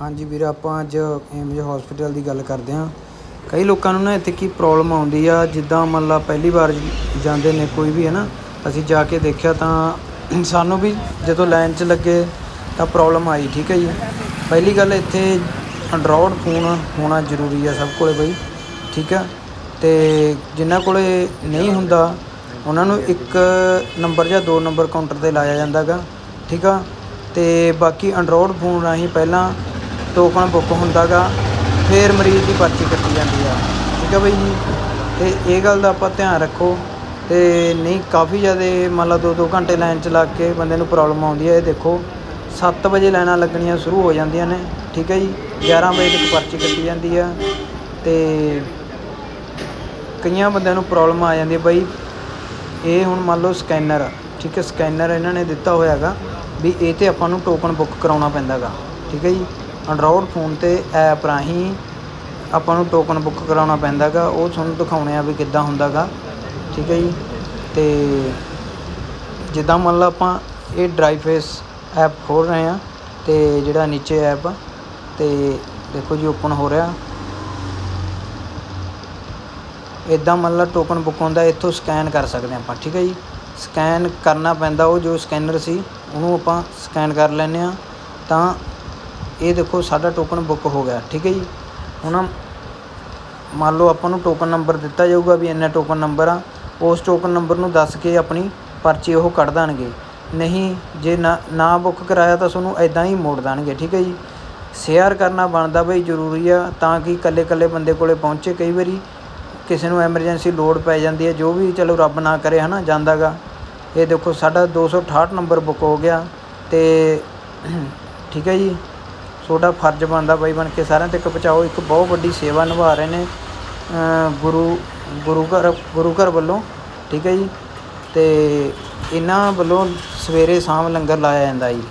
ਹਾਂਜੀ ਵੀਰ, ਆਪਾਂ ਅੱਜ ਏਮਜ ਹਸਪੀਟਲ ਦੀ ਗੱਲ ਕਰਦੇ ਹਾਂ। ਕਈ ਲੋਕਾਂ ਨੂੰ ਨਾ ਇੱਥੇ ਕੀ ਪ੍ਰੋਬਲਮ ਆਉਂਦੀ ਆ, ਜਿੱਦਾਂ ਮੰਨ ਲਾ ਪਹਿਲੀ ਵਾਰ ਜਾਂਦੇ ਨੇ ਕੋਈ ਵੀ ਹੈ ਨਾ ਅਸੀਂ ਜਾ ਕੇ ਦੇਖਿਆ ਤਾਂ ਸਾਨੂੰ ਵੀ ਜਦੋਂ ਲਾਈਨ 'ਚ ਲੱਗੇ ਤਾਂ ਪ੍ਰੋਬਲਮ ਆਈ, ਠੀਕ ਹੈ ਜੀ? ਪਹਿਲੀ ਗੱਲ ਇੱਥੇ ਐਂਡਰੋਇਡ ਫੋਨ ਹੋਣਾ ਜ਼ਰੂਰੀ ਆ ਸਭ ਕੋਲੇ ਬਈ, ਠੀਕ ਆ? ਤੇ ਜਿਨ੍ਹਾਂ ਕੋਲੇ ਨਹੀਂ ਹੁੰਦਾ, ਉਹਨਾਂ ਨੂੰ ਇੱਕ ਨੰਬਰ ਜਾਂ ਦੋ ਨੰਬਰ ਕਾਊਂਟਰ ਤੇ ਲਾਇਆ ਜਾਂਦਾ ਗਾ ਠੀਕ ਆ? ਤੇ ਬਾਕੀ ਐਂਡਰੋਇਡ ਫੋਨ ਰਾਹੀਂ ਪਹਿਲਾਂ ਟੋਕਨ ਬੁੱਕ ਹੁੰਦਾ ਗਾ ਫਿਰ ਮਰੀਜ਼ ਦੀ ਪਰਚੀ ਕੱਟੀ ਜਾਂਦੀ ਆ। ਠੀਕ ਆ ਬਈ ਜੀ? ਤੇ ਇਹ ਗੱਲ ਦਾ ਆਪਾਂ ਧਿਆਨ ਰੱਖੋ। ਤੇ ਨਹੀਂ, ਕਾਫੀ ਜ਼ਿਆਦਾ ਮੰਨ ਲਾ ਦੋ ਦੋ ਘੰਟੇ ਲਾਈਨ 'ਚ ਲੱਗ ਕੇ ਬੰਦੇ ਨੂੰ ਪ੍ਰੋਬਲਮ ਆਉਂਦੀ ਹੈ ਇਹ ਦੇਖੋ। 7 ਵਜੇ ਲਾਈਨਾਂ ਲੱਗਣੀਆਂ ਸ਼ੁਰੂ ਹੋ ਜਾਂਦੀਆਂ ਨੇ। ਠੀਕ ਹੈ ਜੀ? 11 ਵਜੇ ਤੱਕ ਪਰਚੀ ਕੱਟੀ ਜਾਂਦੀ ਆ। ਤੇ ਕਈਆਂ ਬੰਦਿਆਂ ਨੂੰ ਪ੍ਰੋਬਲਮ ਆ ਜਾਂਦੀ ਹੈ ਬਾਈ। ਇਹ ਹੁਣ ਮੰਨ ਲਓ ਸਕੈਨਰ ਠੀਕ ਹੈ ਸਕੈਨਰ ਇਹਨਾਂ ਨੇ ਦਿੱਤਾ ਹੋਇਆ ਹੈਗਾ ਵੀ ਇਹ ਤੇ ਆਪਾਂ ਨੂੰ ਟੋਕਨ ਬੁੱਕ ਕਰਾਉਣਾ ਪੈਂਦਾ ਹੈਗਾ ਠੀਕ ਹੈ ਜੀ? ਐਂਡਰੋਇਡ ਫੋਨ ਤੇ ਐਪ ਰਾਹੀਂ ਆਪਾਂ ਨੂੰ ਟੋਕਨ ਬੁੱਕ ਕਰਾਉਣਾ ਪੈਂਦਾ ਗਾ ਉਹ ਤੁਹਾਨੂੰ ਦਿਖਾਉਣੇ ਆ ਵੀ ਕਿੱਦਾਂ ਹੁੰਦਾ ਗਾ ਠੀਕ ਹੈ ਜੀ? ਅਤੇ ਜਿੱਦਾਂ ਮੰਨ ਲਓ ਆਪਾਂ ਇਹ ਡਰਾਈ ਫੇਸ ਐਪ ਖੋਲ ਰਹੇ ਆ ਤੇ ਜਿਹੜਾ ਨੀਚੇ ਐਪ ਆ, ਤੇ ਦੇਖੋ ਜੀ ਓਪਨ ਹੋ ਰਿਹਾ। ਇਦਾਂ ਮੰਨ ਲਾ ਟੋਕਨ ਬੁੱਕ ਹੁੰਦਾ, ਇੱਥੋਂ ਸਕੈਨ ਕਰ ਸਕਦੇ ਹਾਂ ਆਪਾਂ, ਠੀਕ ਹੈ ਜੀ? ਸਕੈਨ ਕਰਨਾ ਪੈਂਦਾ, ਉਹ ਜੋ ਸਕੈਨਰ ਸੀ, ਉਹਨੂੰ ਆਪਾਂ ਸਕੈਨ ਕਰ ਲੈਂਦੇ ਆ ਤਾਂ ਇਹ ਦੇਖੋ ਸਾਡਾ ਟੋਕਨ ਬੁੱਕ ਹੋ ਗਿਆ, ਠੀਕ ਹੈ ਜੀ। ਹੁਣ ਮੰਨ ਲਓ ਆਪਾਂ ਨੂੰ ਟੋਕਨ ਨੰਬਰ ਦਿੱਤਾ ਜਾਊਗਾ ਵੀ ਇੰਨਾ ਟੋਕਨ ਨੰਬਰ ਆ, ਉਸ ਟੋਕਨ ਨੰਬਰ ਨੂੰ ਦੱਸ ਕੇ ਆਪਣੀ ਪਰਚੀ ਉਹ ਕੱਢ ਦੇਣਗੇ। ਨਹੀਂ, ਜੇ ਨਾ ਨਾ ਬੁੱਕ ਕਰਾਇਆ ਤਾਂ ਤੁਹਾਨੂੰ ਐਦਾਂ ਹੀ ਮੋੜ ਦੇਣਗੇ, ਠੀਕ ਹੈ ਜੀ। ਸ਼ੇਅਰ ਕਰਨਾ ਬਣਦਾ ਬਈ ਜ਼ਰੂਰੀ ਆ, ਤਾਂ ਕਿ ਇਕੱਲੇ ਇਕੱਲੇ ਬੰਦੇ ਕੋਲੇ ਪਹੁੰਚੇ। ਕਈ ਵਾਰੀ ਕਿਸੇ ਨੂੰ ਐਮਰਜੈਂਸੀ ਲੋਡ ਪੈ ਜਾਂਦੀ ਹੈ, ਜੋ ਵੀ ਚਲੋ ਰੱਬ ਨਾ ਕਰੇ, ਹਨਾ, ਜਾਂਦਾਗਾ। ਇਹ ਦੇਖੋ ਸਾਡਾ 268 ਨੰਬਰ ਬੁੱਕ ਹੋ ਗਿਆ ਤੇ, ਠੀਕ ਹੈ ਜੀ। ਤੁਹਾਡਾ ਫਰਜ਼ ਬਣਦਾ ਬਾਈ ਬਣ ਕੇ ਸਾਰਿਆਂ ਤੱਕ ਪਹੁੰਚਾਓ। ਇੱਕ ਬਹੁਤ ਵੱਡੀ ਸੇਵਾ ਨਿਭਾ ਰਹੇ ਨੇ ਗੁਰੂ ਗੁਰੂ ਘਰ ਗੁਰੂ ਘਰ ਵੱਲੋਂ, ਠੀਕ ਹੈ ਜੀ? ਤੇ ਇਹਨਾਂ ਵੱਲੋਂ ਸਵੇਰੇ ਸ਼ਾਮ ਲੰਗਰ ਲਾਇਆ ਜਾਂਦਾ ਜੀ।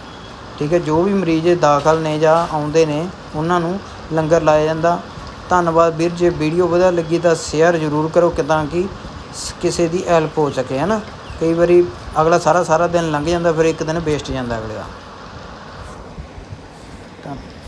ਠੀਕ ਹੈ, ਜੋ ਵੀ ਮਰੀਜ਼ ਦਾਖਲ ਨੇ ਜਾਂ ਆਉਂਦੇ ਨੇ, ਉਹਨਾਂ ਨੂੰ ਲੰਗਰ ਲਾਇਆ ਜਾਂਦਾ। ਧੰਨਵਾਦ ਵੀਰ, ਜੇ ਵੀਡੀਓ ਵਧੀਆ ਲੱਗੀ ਤਾਂ ਸ਼ੇਅਰ ਜ਼ਰੂਰ ਕਰੋ ਕਿ ਤਾਂ ਕਿ ਸ- ਕਿਸੇ ਦੀ ਹੈਲਪ ਹੋ ਸਕੇ, ਹੈ ਨਾ? ਕਈ ਵਾਰੀ ਅਗਲਾ ਸਾਰਾ ਸਾਰਾ ਦਿਨ ਲੰਘ ਜਾਂਦਾ, ਫਿਰ ਇੱਕ ਦਿਨ ਵੇਸਟ ਜਾਂਦਾ ਅਗਲੇ ਦਾ। Пока.